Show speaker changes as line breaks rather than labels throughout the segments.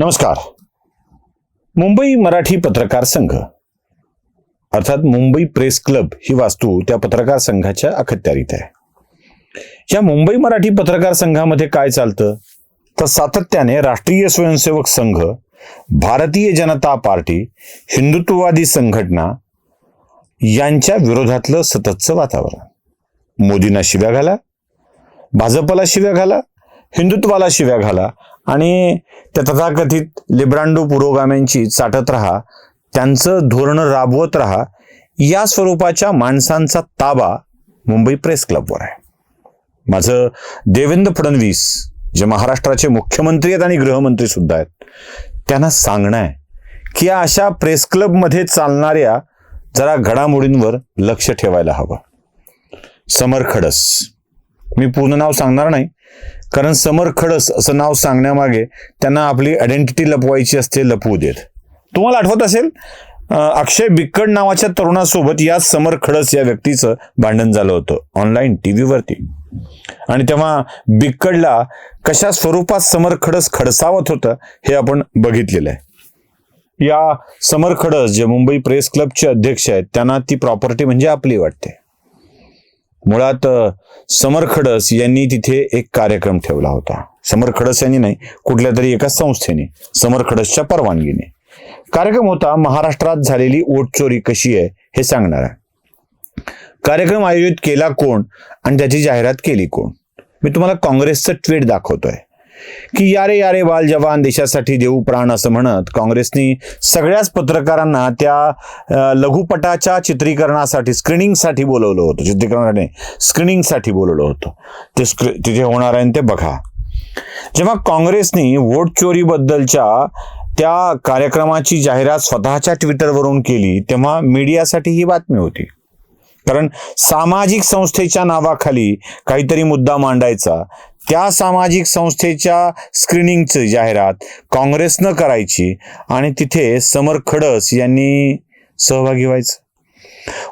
नमस्कार. मुंबई मराठी पत्रकार संघ. अर्थात मुंबई प्रेस क्लब ही वास्तू त्या पत्रकार संघाच्या अखत्यारीत आहे. या मुंबई मराठी पत्रकार संघामध्ये काय चालतं? तर सातत्याने राष्ट्रीय स्वयंसेवक संघ भारतीय जनता पार्टी हिंदुत्ववादी संघटना यांच्या विरोधातलं सततचं वातावरण. मोदींना शिव्या घाला भाजपला शिव्या घाला हिंदुत्वाला शिव्या घाला आणि त्या तथाकथित लिब्रांडो पुरोगाम्यांची चाटत राहा त्यांचं धोरण राबवत राहा या स्वरूपाच्या माणसांचा ताबा मुंबई प्रेस क्लबवर आहे. माझं देवेंद्र फडणवीस जे महाराष्ट्राचे मुख्यमंत्री आहेत आणि गृहमंत्री सुद्धा आहेत त्यांना सांगणं आहे की या अशा प्रेस क्लबमध्ये चालणाऱ्या जरा घडामोडींवर लक्ष ठेवायला हवं. समर खडस. मी पूर्ण नाव सांगणार नाही कारण समर खडस असं नाव सांगण्यामागे त्यांना आपली आयडेंटिटी लपवायची असते लपवू देत. तुम्हाला आठवत असेल? अक्षय बिक्कड नावाच्या तरुणासोबत या समर खडस या व्यक्तीचं भांडण झालं होतं ऑनलाईन टी व्हीवरती आणि तेव्हा बिक्कडला कशा स्वरूपात समर खडस खडसावत होतं हे आपण बघितलेलं आहे. या समर खडस जे मुंबई प्रेस क्लबचे अध्यक्ष आहेत त्यांना ती प्रॉपर्टी म्हणजे आपली वाटते. मुळात समरखडस समर खडस यांनी तिथे एक कार्यक्रम ठेवला होता. समर खडस यांनी नाही कुठल्या तरी एका संस्थेने समर खडसच्या परवानगीने. कार्यक्रम होता महाराष्ट्रात झालेली ओट चोरी कशी आहे हे सांगणारा कार्यक्रम आयोजित केला कोण आणि त्याची जाहिरात केली कोण? मी तुम्हाला काँग्रेसचं ट्विट दाखवतोय. की यारे यारे बाल जवान देशासाठी देऊ प्राण असं म्हणत काँग्रेसनी सगळ्याच पत्रकारांना त्या लघुपटाच्या चित्रीकरणासाठी स्क्रीनिंगसाठी बोलवलं होतं. चित्रीकरणाने स्क्रीनिंगसाठी बोलवलं होतं. ते स्क्री तिथे होणार आहे ते बघा. जेव्हा काँग्रेसनी वोट चोरीबद्दलच्या त्या कार्यक्रमाची जाहिरात स्वतःच्या ट्विटरवरून केली तेव्हा मीडियासाठी ही बातमी होती. कारण सामाजिक संस्थेच्या नावाखाली काहीतरी मुद्दा मांडायचा. त्या सामाजिक संस्थेच्या स्क्रीनिंगची जाहिरात काँग्रेसनं करायची आणि तिथे समर खडस यांनी सहभागी व्हायचं.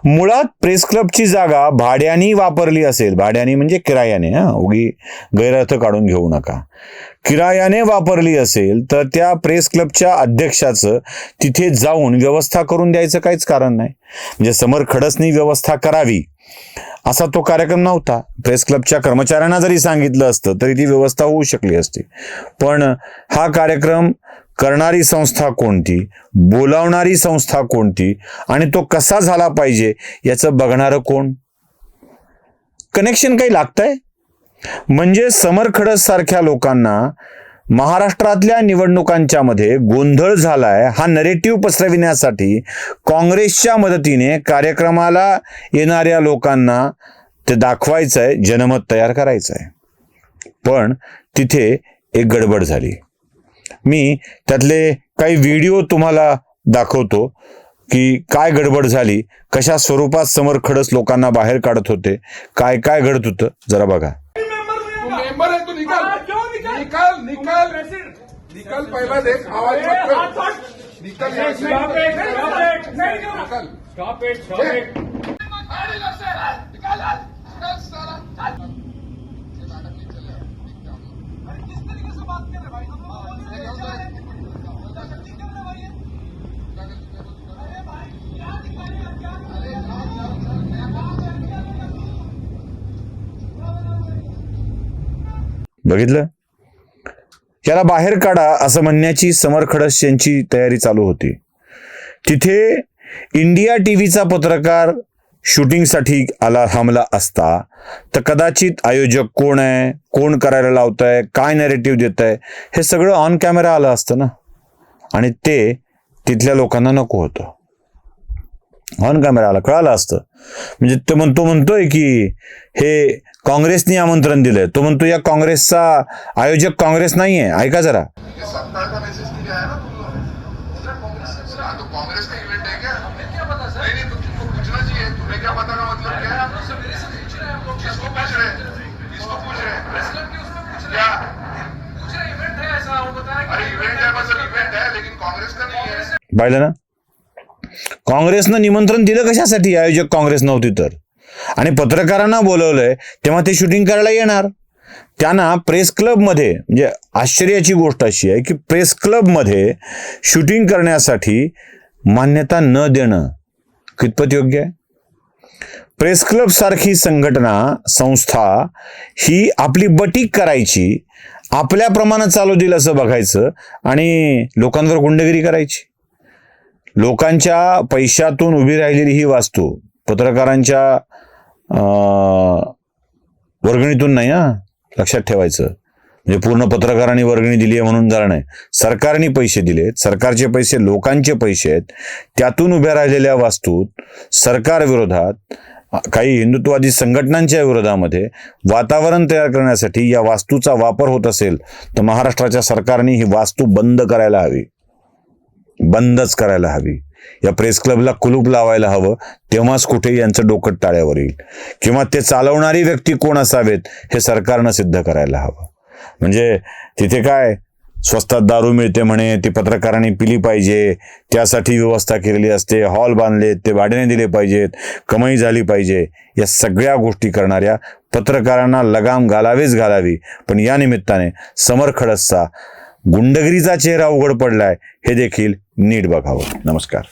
मुळात प्रेस क्लबची जागा भाड्याने वापरली असेल. भाड्याने म्हणजे किरायाने हा? उगी गैरअर्थ काढून घेऊ नका. किरायाने वापरली असेल तर त्या प्रेस क्लबच्या अध्यक्षाचं तिथे जाऊन व्यवस्था करून द्यायचं काहीच कारण नाही. म्हणजे समर खडसनी व्यवस्था करावी. असा तो कार्यक्रम नव्हता. प्रेस क्लबच्या कर्मचाऱ्यांना जरी सांगितलं असतं तरी ती व्यवस्था होऊ शकली असती. पण हा कार्यक्रम करणारी संस्था कोणती बोलावणारी संस्था कोणती आणि तो कसा झाला पाहिजे याचं बघणारं कोण? कनेक्शन काही लागतंय? म्हणजे समर खडस सारख्या लोकांना महाराष्ट्रातल्या निवडणुकांच्या मध्ये गोंधळ झालाय हा नरेटिव्ह पसरविण्यासाठी काँग्रेसच्या मदतीने कार्यक्रमाला येणाऱ्या लोकांना ते दाखवायचं आहे जनमत तयार करायचं आहे पण तिथे एक गडबड झाली. मी त्यातले काही व्हिडिओ तुम्हाला दाखवतो की काय गडबड झाली कशा स्वरूपात समर खडस लोकांना बाहेर काढत होते काय काय घडत होतं जरा बघा.
निकल निकल। निकल पहला देख आवाज़ मत कर। निकल निकल।
स्टॉप इट स्टॉप इट
बघितलं याला बाहेर काढा असं म्हणण्याची समर खडस यांची तयारी चालू होती. तिथे इंडिया टीव्हीचा पत्रकार शूटिंगसाठी आला थांबला असता. तर कदाचित आयोजक कोण आहे कोण करायला लावत आहे काय नॅरेटिव्ह देत आहे हे सगळं ऑन कॅमेरा आलं असतं ना. आणि ते तिथल्या लोकांना नको होतं. ऑन कॅमेरा आला कळालं असतं. म्हणजे तो म्हणतो म्हणतोय की हे काँग्रेसने आमंत्रण दिलंय. तो म्हणतो या काँग्रेसचा आयोजक काँग्रेस नाहीये. ऐका जरा. पाहिलं ना? काँग्रेसनं निमंत्रण दिलं कशासाठी? आयोजक काँग्रेस नव्हती तर. आणि पत्रकारांना बोलवलंय तेव्हा ते शूटिंग करायला येणार. त्यांना प्रेस क्लबमध्ये म्हणजे आश्चर्याची गोष्ट अशी आहे की प्रेस क्लबमध्ये शूटिंग करण्यासाठी मान्यता न देणं कितपत योग्य आहे? प्रेस क्लब सारखी संघटना संस्था ही आपली बटीक करायची आपल्या प्रमाणात चालू देईल असं बघायचं आणि लोकांवर गुंडगिरी करायची. लोकांच्या पैशातून उभी राहिलेली ही वास्तू पत्रकारांच्या वर्गणीतून नाही हा लक्षात ठेवायचं. म्हणजे पूर्ण पत्रकारांनी वर्गणी दिली आहे म्हणून झालं नाही सरकारने पैसे दिलेत सरकारचे पैसे लोकांचे पैसे आहेत. त्यातून उभ्या राहिलेल्या वास्तूत सरकार विरोधात काही हिंदुत्ववादी संघटनांच्या विरोधामध्ये वातावरण तयार करण्यासाठी या वास्तूचा वापर होत असेल तर महाराष्ट्राच्या सरकारने ही वास्तू बंद करायला हवी. बंदच करायला हवी. या प्रेस क्लबला कुलूप लावायला हवं तेव्हाच कुठे यांचं डोकं टाळ्यावर येईल. किंवा ते चालवणारी व्यक्ती कोण असावेत हे सरकारनं सिद्ध करायला हवं. म्हणजे तिथे काय स्वस्तात दारू मिळते म्हणे ती पत्रकारांनी पिली पाहिजे त्यासाठी व्यवस्था केलेली असते हॉल बांधलेत ते भाड्याने दिले पाहिजेत कमाई झाली पाहिजे या सगळ्या गोष्टी करणाऱ्या पत्रकारांना लगाम घालावीच घालावी. पण या निमित्ताने समर खडसचा गुंडगिरीचा चेहरा उघड पडलाय हे देखील नीट बघावं. नमस्कार.